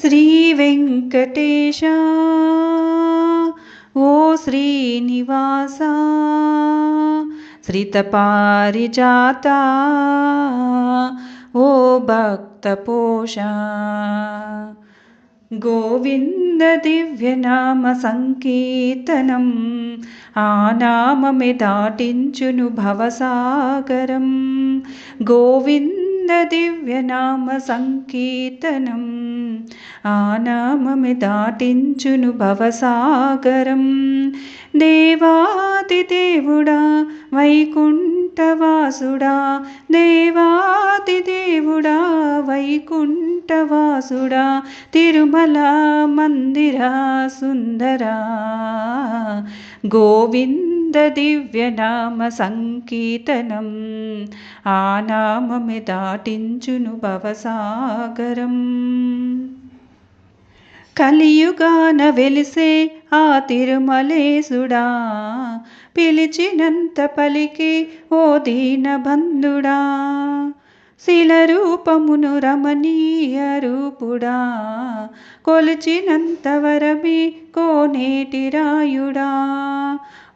श्रीवेङ्कटेशा। ओ श्रीनिवासा। श्रितपारिजाता। ओ भक्तपोषा। गोविन्ददिव्यनामसङ्कीर्तनम्। संकीर्तनम् आम मेदािञ्चुनुभवसागरं गोविन्दः దివ్యనామ సంకీర్తనం ఆ నామమి దాటించును భవసాగరం. దేవాది దేవుడా వైకుంఠవాసుడా దేవాది దేవుడా వైకుంఠవాసుడా తిరుమల మందిర సుందరా. గోవింద దివ్యనామ సంకీర్తనం ఆ నామమి దాటించును భవసాగరం. కలియుగాన వెలిసే ఆ తిరుమలేసుడా పిలిచినంత పలికి ఓ దీన బంధుడా శిల రూపమును రమణీయ రూపుడా కొలిచినంత వరమి కోనేటి రాయుడా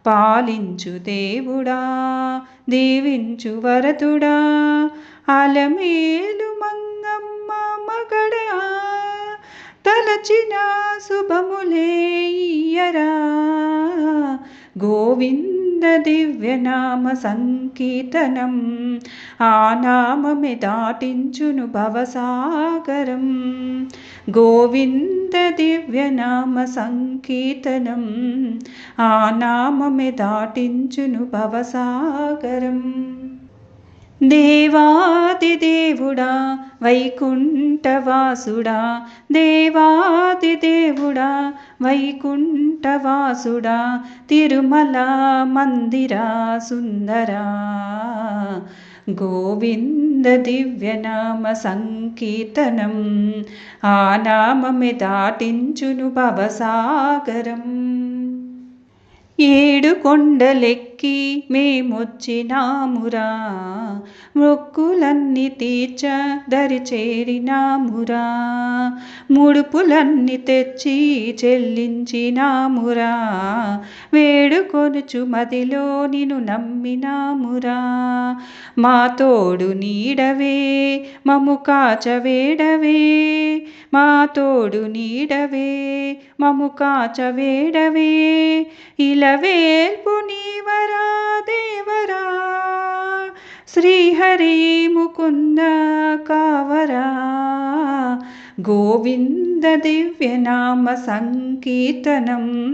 పాలించు దేవుడా దీవించు వరదుడా అలమేలు మంగమ్మ మగడా తలచిన శుభములేయరా ఇయ్యరా గోవింద దివ్యనామ సంకీర్తనం ఆ నామమే దాటించును భవసాగరం. గోవింద దివ్యనామ సంకీర్తనం ఆ నామమే దాటించును భవసాగరం. దేవాది దేవుడా వైకుంఠవాసుడా దేవాది దేవుడా వైకుంఠవాసుడా తిరుమల మందిరా సుందరా. గోవింద దివ్యనామ సంకీర్తనం ఆ నామమే దాటించును భవసాగరం. ఏడు కొండలెక్కి మేమొచ్చినామురా. మొక్కులన్నీ తీర్చ దరి చేరినామురా. ముడుపులన్నీ తెచ్చి చెల్లించినామురా. వేడుకొనుచు మదిలో నిను నమ్మినామురా. మా తోడు నీడవే మము కాచవేడవే. మా తోడు నీడవే మము కాచవేడవే. ఇలవేల్పు నీవరా देवरा श्रीहरि मुकुन्द कावरा గోవింద దివ్యనామ సంకీర్తనం.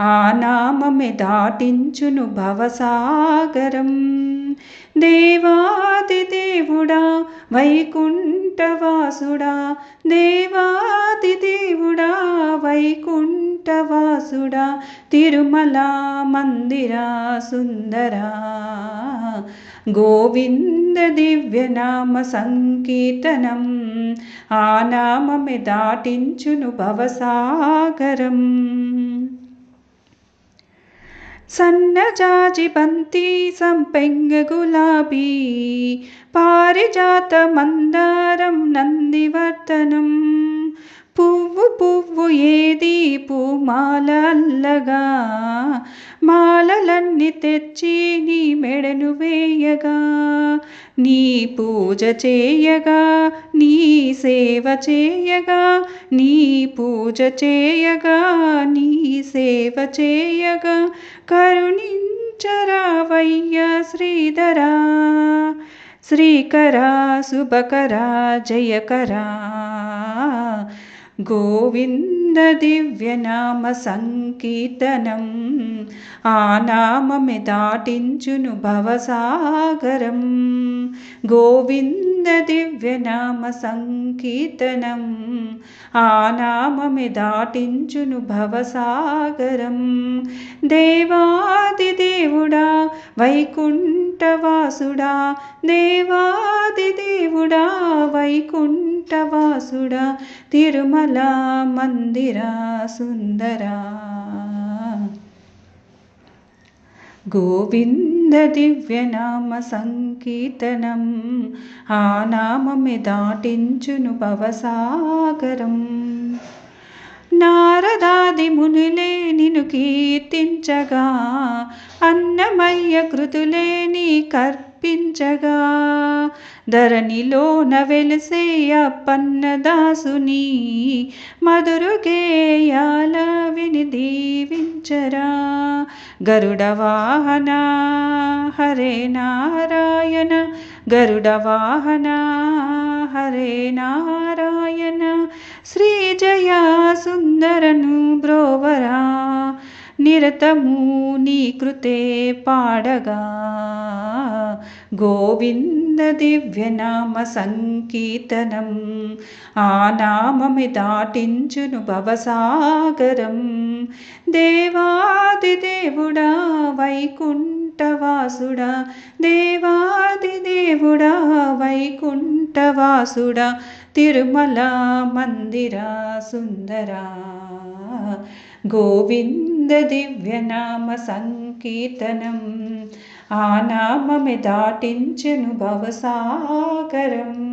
ఆ నామమే దాటించును భవసాగరం. దేవాది దేవుడా వైకుంఠవాసుడా దేవాది దేవుడా వైకుంఠవాసుడా తిరుమల మందిరా సుందరా. గోవింద దివ్యనామ సంకీర్తనం. ఆ నామమే దాటించును భవసాగరం సన్నజాజి బంతి సంపెంగ గులాబీ పారిజాత మందారం నందివర్ధనం పువ్వు పువ్వు ఏది పూమాల అల్లగా మాలలన్నీ తెచ్చి నీ మెడను వేయగా నీ పూజ చేయగా నీ సేవ చేయగా నీ పూజ చేయగా నీ సేవ చేయగా కరుణించరావయ్య శ్రీధరా శ్రీకరా శుభకరా జయకరా. గోవింద దివ్యనామ సంకీర్తనం ఆ నామమి దాటించును భవసాగరం. గోవింద దివ్యనామ సంకీర్తనం ఆ నామమి దాటించును భవసాగరం దేవాది దేవుడా వైకుంఠవాసుడా దేవాది దేవుడా వైకుంఠవాసుడా తిరుమల మందిరా సుందరా గోవింద దివ్యనామ సంకీర్తనం ఆ నామమే దాటించును భవసాగరం. నారదాది మునులే నిను కీర్తించగా అన్నమయ్య కృతులే నీ కర్పించగా. ధరణిలోన వెలిసే అప్పన్నదాసుని మధురు గేయాల విని దీవించరా. गरुडवाहन हरे नारायण गरुडवाहन हरे नारायण श्रीजया सुन्दरनुभ्रोवरा निरतमूनीकृते पाडगा गोविन्द బ్రోవరా నిరతము నీ కృతే పాడగా గోవింద దివ్యనామ సంకీర్తనం ఆ నామమి దాటించును భవసాగరం దేవాది దేవుడా వైకుంఠవాసుడా దేవాది దేవుడా వైకుంఠవాసుడా తిరుమల మందిర సుందరా గోవింద आना मिदा किञ्चनुभव सागरम्